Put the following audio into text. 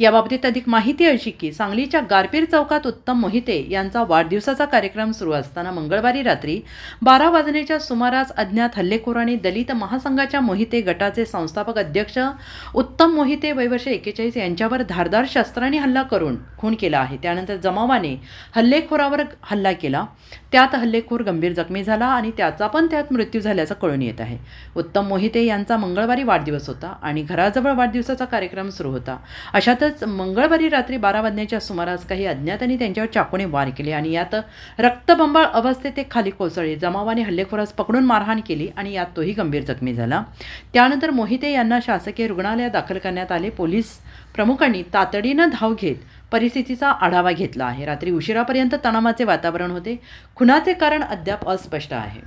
याबाबतीत अधिक माहिती अशी की सांगलीच्या गारपीर चौकात उत्तम मोहिते यांचा वाढदिवसाचा कार्यक्रम सुरू असताना मंगळवारी रात्री बारा वाजण्याच्या सुमारास अज्ञात हल्लेखोरांनी दलित महासंघाच्या मोहिते गटाचे संस्थापक अध्यक्ष उत्तम मोहिते वयवर्ष एक्केचाळीस यांच्यावर धारदार शस्त्राने हल्ला करून खून केला आहे. त्यानंतर जमावाने हल्लेखोरावर हल्ला केला. त्यात हल्लेखोर गंभीर जखमी झाला आणि त्याचा पण त्यात मृत्यू झाल्याचं कळून येत आहे. उत्तम मोहिते यांचा मंगळवारी वाढदिवस होता आणि घराजवळ वाढदिवसाचा कार्यक्रम सुरू होता. अशातच मंगळवारी रात्री बारा वाजण्याच्या सुमारास काही अज्ञातांनी त्यांच्यावर चाकूने वार केले आणि यात रक्तबंबाळ अवस्थेत ते खाली कोसळले. जमावाने हल्लेखोरास पकडून मारहाण केली आणि यात तोही गंभीर जखमी झाला. त्यानंतर मोहिते यांना शासकीय रुग्णालयात दाखल करण्यात आले. पोलीस प्रमुखांनी तातडीनं धाव घेत परिस्थितीचा आढावा घेतला आहे. रात्री उशिरापर्यंत तणावाचे वातावरण होते. खुनाचे कारण अद्याप अस्पष्ट आहे.